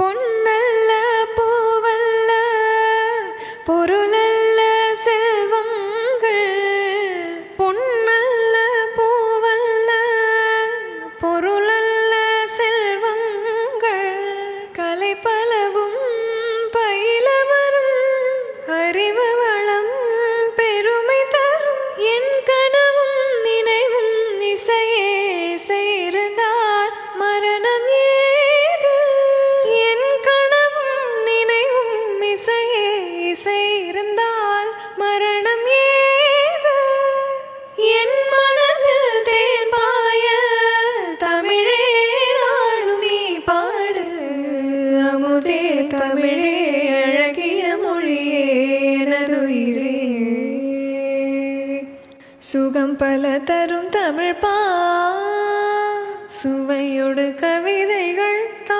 பொன்னல்ல பூவல்ல பொருளல்ல செல்வங்கள். பொன்னல்ல பூவல்ல பொருள் മുതേ തമിഴേ അഴകിയ മൊഴിയേണതുയിരേ സുഖം പല തരും തമിഴ് പാ സുവയോട് കവിതകൾ താ.